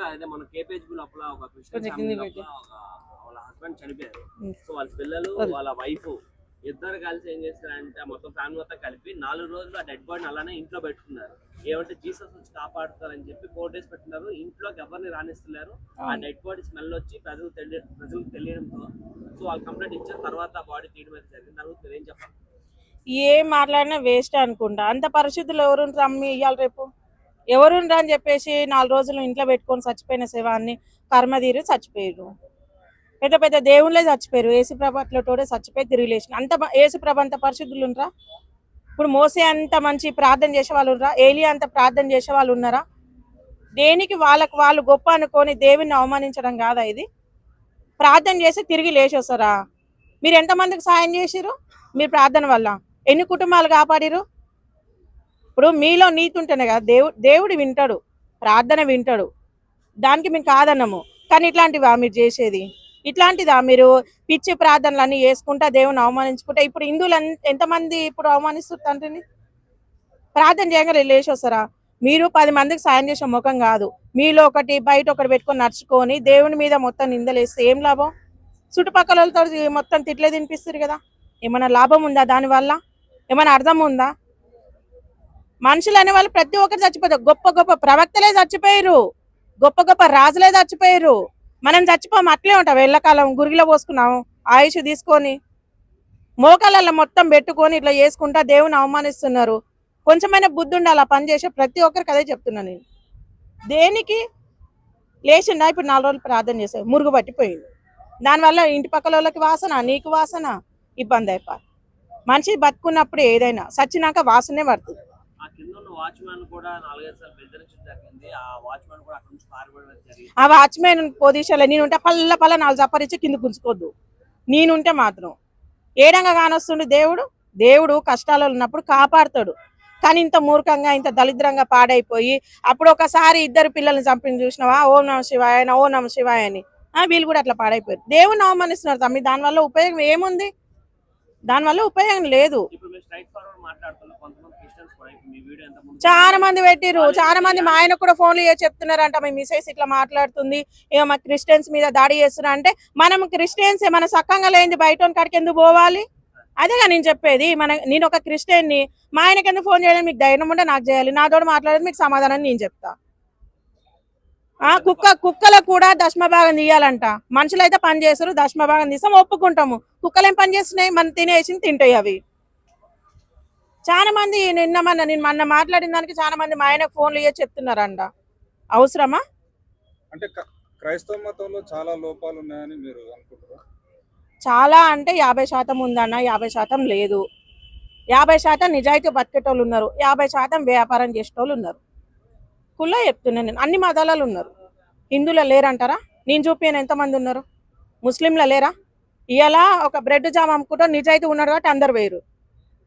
అదే అదే మన కేపీహెచ్బి లోపల ఒక క్రిస్టియన్ ఫ్యామిలీ లోపల వాళ్ళ హస్బెండ్ చనిపోయారు. సో వాళ్ళ పిల్లలు. వాళ్ళ వైఫ్ ఇద్దరు కలిసి ఏం చేస్తారంటే మొత్తం ఫ్యామిలీ మొత్తం కలిపి నాలుగు రోజులు ఆ డెడ్ బాడీని అలానే ఇంట్లో పెట్టుకున్నారు. ఏమంటే జీసస్ వచ్చి కాపాడుతారని చెప్పి ఫోర్ డేస్ పెట్టినారు. ఇంట్లోకి ఎవరిని రాణిస్తున్నారు ఆ. డెడ్ బాడీ స్మెల్ వచ్చి ప్రజలు తెలియ ప్రజలకు తెలియడంతో సో వాళ్ళు కంప్లైంట్ ఇచ్చిన తర్వాత బాడీ తీయడం అయితే జరిగింది మీరు ఏం చెప్పాలి? ఏం మాట్లాడినా వేస్ట్ అనుకుంటా. అంత పరిస్థితులు ఎవరు రమ్మి? ఇయ్యాలి రేపు. ఎవరు అని చెప్పేసి నాలుగు రోజులు ఇంట్లో పెట్టుకొని చచ్చిపోయిన శవాన్ని కర్మ చచ్చిపోయారు పెద్ద పెద్ద దేవుళ్ళే చచ్చిపోయారు ఏసుప్రభ అట్లతోడే చచ్చిపోయి తిరిగి లేచిన. అంత ఏసు ఏసుప్రభ అంత పరిశుద్ధులు ఉండరా? ఇప్పుడు మోసే అంత మంచి ప్రార్థన చేసే వాళ్ళు ఏలి ఏలియా అంత ప్రార్థన చేసే వాళ్ళు ఉన్నారా? దేనికి వాళ్ళకు వాళ్ళు గొప్ప అనుకొని దేవుని అవమానించడం కాదా ఇది? ప్రార్థన చేసి తిరిగి లేచొస్తారా? మీరు ఎంతమందికి సాయం చేసిరు మీ ప్రార్థన వల్ల. ఎన్ని కుటుంబాలు కాపాడిరు ఇప్పుడు మీలో నీతి ఉంటేనే కదా దేవుడు దేవుడు వింటాడు ప్రార్థన వింటాడు. దానికి మేము కాదన్నాము కానీ ఇట్లాంటివా మీరు చేసేది? ఇట్లాంటిదా మీరు పిచ్చి ప్రార్థనలు అన్ని చేసుకుంటా దేవుని అవమానించుకుంటా? ఇప్పుడు హిందువులు ఎంత- ఎంతమంది ఇప్పుడు అవమానిస్తారు తండ్రిని? ప్రార్థన చేయగల లేచి వస్తారా? మీరు పది మందికి సాయం చేసే ముఖం కాదు. మీలో ఒకటి బయట ఒకటి పెట్టుకొని నడుచుకొని దేవుని మీద మొత్తం నిందలేస్తే ఏం లాభం? చుట్టుపక్కల మొత్తం తిట్లే తినిపిస్తారు కదా. ఏమైనా లాభం ఉందా దానివల్ల? ఏమైనా అర్థం ఉందా? మనుషులు అనే వాళ్ళు ప్రతి ఒక్కరు చచ్చిపోతారు. గొప్ప గొప్ప ప్రవక్తలే చచ్చిపోయారు గొప్ప గొప్ప రాజులే చచ్చిపోయారు మనం చచ్చిపోము అట్లే ఉంటాం. వెళ్ళకాలం గురిలో పోసుకున్నాం ఆయుష్ తీసుకొని మోకాళ్ళల్లో మొత్తం పెట్టుకొని ఇట్లా చేసుకుంటా దేవుని అవమానిస్తున్నారు. కొంచెమైనా బుద్ధి ఉండాలి ఆ పని చేసే ప్రతి ఒక్కరికి అదే చెప్తున్నా నేను. దేనికి? లేచిండా ఇప్పుడు నాలుగు రోజులు ప్రార్థన చేశారు. మురుగు పట్టిపోయింది. దానివల్ల ఇంటి పక్కల వాళ్ళకి వాసన నీకు వాసన ఇబ్బంది అయిపోయి మనిషి బతుకున్నప్పుడు ఏదైనా చచ్చినాక వాసనే పడుతుంది. ఆ కింద ఉన్న వాచ్మెన్ కూడా నాలుగైదు సార్లు బెదిరించడం జరిగింది. ఆ వాచ్మెన్ కూడా అక్కడ నుంచి పారిపోవడం జరిగింది. ఆ వాచ్మెన్ పొజిషన్లో నేనుంటే పల్ల పల్ల నాలుగు చప్పరించి కింద గుంజుకోద్దు. నేనుంటే మాత్రం. ఏడంగా కానొస్తుండు దేవుడు? దేవుడు కష్టాలలో ఉన్నప్పుడు కాపాడుతాడు. కానీ ఇంత మూర్ఖంగా ఇంత దరిద్రంగా పాడైపోయి అప్పుడు ఒకసారి ఇద్దరు పిల్లల్ని చంపిన చూసినావా? ఓం నమ శివాయ ఓ నమ శివాయ అని. ఆ, వీళ్ళు కూడా అట్లా పాడైపోయారు. దేవుని అవమానిస్తున్నారు తమ్మి. దానివల్ల ఉపయోగం ఏముంది? దానివల్ల ఉపయోగం లేదు. చాలా మంది పెట్టిరు చాలా మంది మా ఆయన కూడా ఫోన్లు చెప్తున్నారంట మీ మిసెస్ ఇట్లా మాట్లాడుతుంది ఇక మా క్రిస్టియన్స్ మీద దాడి చేస్తున్నా అంటే మనం క్రిస్టియన్స్ మన సక్కంగా లేనిది బయట కాడికి ఎందుకు పోవాలి? అదేగా నేను చెప్పేది. మన నేను ఒక క్రిస్టియన్ని మా ఆయనకి ఎందుకు ఫోన్ చేయడం మీకు ధైర్యం ఉంటే నాకు చేయాలి. నాతో మాట్లాడేది మీకు సమాధానం నేను చెప్తా. ఆ కుక్క కుక్కలకు కూడా దశమ భాగం తీయాలంట. మనుషులు అయితే పని చేస్తారు దశమ భాగం తీస్తాం ఒప్పుకుంటాము. కుక్కలు ఏం పని చేస్తున్నాయి మనం తినేసి తింటాయి అవి. చాలా మంది నిన్న మన నేను మొన్న మాట్లాడిన దానికి చాలా మంది మా ఆయనకు ఫోన్లు చేసి చెప్తున్నారంట. అవసరమా? అంటే క్రైస్తవ మతంలో చాలా లోపాలు ఉన్నాయని మీరు అనుకుంటారా చాలా అంటే యాభై శాతం ఉందన్న యాభై శాతం లేదు. యాభై శాతం నిజాయితీ బతికేటోళ్ళు ఉన్నారు. యాభై శాతం వ్యాపారం చేసేటోళ్ళు ఉన్నారు. కుల్ల చెప్తున్నాను నేను. అన్ని మతాలలో ఉన్నారు. హిందువుల లేరంటారా? నేను చూపిన ఎంతమంది ఉన్నారు? ముస్లింల లేరా? ఇలా ఒక బ్రెడ్ జామ్ అమ్ముకుంటూ నిజాయితీ ఉన్నారు కాబట్టి అందరు వేరు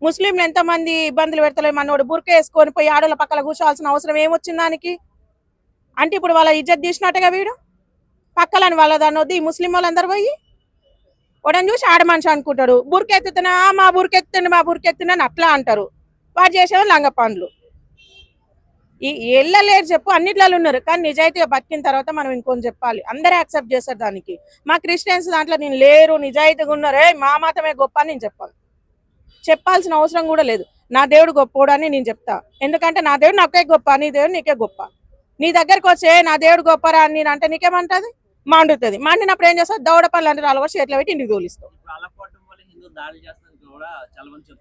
ముస్లింలు ఎంతమంది ఇబ్బందులు పెడతలేదు మనోడు బుర్క వేసుకొని పోయి ఆడల పక్కల కూర్చోవాల్సిన అవసరం ఏమొచ్చింది దానికి? అంటే ఇప్పుడు వాళ్ళ ఇజ్జత్ తీసినట్టుగా వీడు? పక్కలని వాళ్ళ దాన్ని వద్దు ఈ ముస్లిం వాళ్ళందరూ పోయి వాడని చూసి ఆడ మనిషి అనుకుంటాడు. బుర్కెత్తుతున్నా మా బుర్కెత్తుండి మా బుర్కెత్తుండని అట్లా అంటారు. వాడు చేసేవాళ్ళు లంగ పండ్లు. ఈ ఎల్లలేరు చెప్పు అన్నిట్లలో ఉన్నారు. కానీ నిజాయితీగా బతికిన తర్వాత మనం ఇంకొని చెప్పాలి. అందరూ యాక్సెప్ట్ చేస్తారు దానికి. మా క్రిస్టియన్స్ దాంట్లో నేను లేరు నిజాయితీగా ఉన్నారే. మా మాత్రమే గొప్ప అని నేను చెప్పాలి. చెప్పాల్సిన అవసరం కూడా లేదు. నా దేవుడు గొప్పోడు అని నేను చెప్తా. ఎందుకంటే నా దేవుడు నాకే గొప్ప నీ దేవుడు నీకే గొప్ప. నీ దగ్గరకు వచ్చే నా దేవుడు గొప్పరా అని నేను అంటే నీకేమంటుంది? మండుతుంది. మండినప్పుడు ఏం చేస్తావు? దౌడ పనులు అంటే రాళ్ళు కూడా చేతిలో పెట్టి ఇంటికి తోలిస్తావు.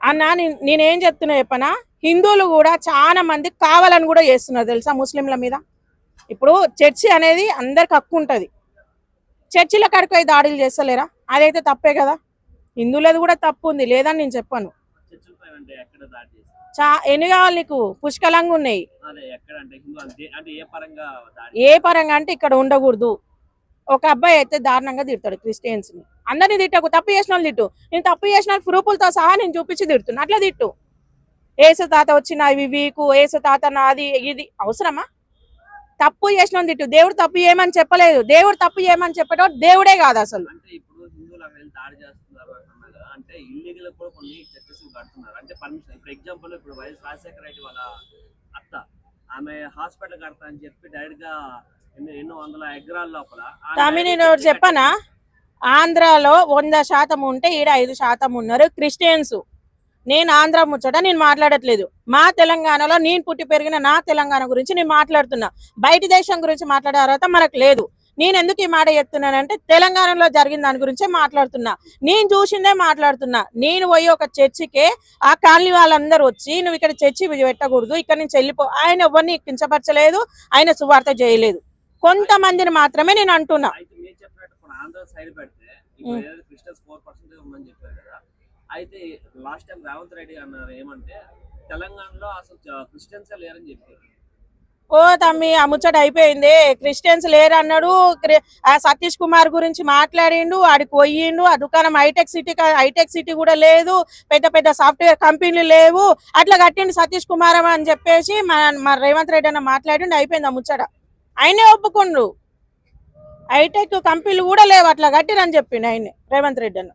అన్న నేను- నేనేం చెప్తున్నా చెప్పనా? హిందువులు కూడా చాలా మంది కావాలని కూడా చేస్తున్నారు తెలుసా ముస్లింల మీద? ఇప్పుడు చర్చి అనేది అందరికి హక్కు ఉంటుంది. చర్చిల కాడికి పోయి దాడులు చేస్తలేరా? అదైతే తప్పే కదా. హిందువులది కూడా తప్పు ఉంది లేదని నేను చెప్పాను. చా ఎన్ని కావాలి నీకు పుష్కలంగా ఉన్నాయి. ఏ పరంగా అంటే ఇక్కడ ఉండకూడదు. ఒక అబ్బాయి అయితే దారుణంగా తిడతాడు క్రిస్టియన్స్ని అందరిని తిట్టకు తప్పు చేసిన వాళ్ళు తిట్టు. నేను తప్పు చేసిన ప్రూఫులతో సహా నేను చూపించి తిడుతున్నా. అట్లా తిట్టు. ఏసు తాత వచ్చిన ఇవి వీకు ఏసు తాత నాది ఇది అవసరమా? తప్పు చేసిన తిట్టు. దేవుడు తప్పు చేయమని చెప్పలేదు. దేవుడు తప్పు చేయమని చెప్పేటప్పుడు దేవుడే కాదు అసలు. అంటే ఇప్పుడు దాడి చేస్తున్నారు అంటే ఇల్లీగల్ కూడా కొన్ని చర్చెస్ కడుతున్నారు. అంటే పర్మిషన్ ఇప్పుడు ఎగ్జాంపుల్ ఇప్పుడు వైఎస్ రాజశేఖర రెడ్డి వాళ్ళ అత్త. ఆమె హాస్పిటల్ కడతా అని చెప్పి డైరెక్ట్గా నేను ఒకటి చర్చి చెప్పనా? ఆంధ్రాలో వంద శాతం ఉంటే ఈడ ఐదు శాతం ఉన్నారు క్రిస్టియన్స్. నేను ఆంధ్ర ముచ్చట నేను మాట్లాడట్లేదు. మా తెలంగాణలో నేను పుట్టి పెరిగిన నా తెలంగాణ గురించి నేను మాట్లాడుతున్నా. బయట దేశం గురించి మాట్లాడే అర్హత మనకు లేదు. నేను ఎందుకు ఈ మాట చెప్తున్నానంటే తెలంగాణలో జరిగిన దాని గురించే మాట్లాడుతున్నా. నేను చూసిందే మాట్లాడుతున్నా. నేను పోయి ఒక చర్చికే ఆ కాలనీ వాళ్ళందరూ వచ్చి నువ్వు ఇక్కడ చర్చి పెట్టకూడదు. ఇక్కడ నుంచి వెళ్ళిపో. ఆయన ఎవరిని కించపరచలేదు. ఆయన సువార్త చేయలేదు. కొంతమందిని మాత్రమే నేను అంటున్నా. అయితే లాస్ట్ టైం రేవంత్ రెడ్డి అన్నారు ఏమంటే తెలంగాణలో అసలు క్రిస్టియన్స్ లేరని చెప్పారు. ఓ తమ్మి ఆ ముచ్చట అయిపోయింది. క్రిస్టియన్స్ లేరు అన్నాడు ఆ సతీష్ కుమార్ గురించి మాట్లాడిండు. ఆడికి పోయిండు. ఆ దుకాణం హైటెక్ సిటీ హైటెక్ సిటీ కూడా లేదు. పెద్ద పెద్ద సాఫ్ట్వేర్ కంపెనీలు లేవు. అట్లా కట్టిండు సతీష్ కుమార్ అని చెప్పేసి మన మన రేవంత్ రెడ్డి అన్న మాట్లాడిండు. అయిపోయింది ఆ ముచ్చట. ఆయనే ఒప్పుకుండు. హైటెక్ కంపెనీలు కూడా లేవు అట్లా కట్టిరని చెప్పిండు ఆయనే రేవంత్ రెడ్డి అన్న.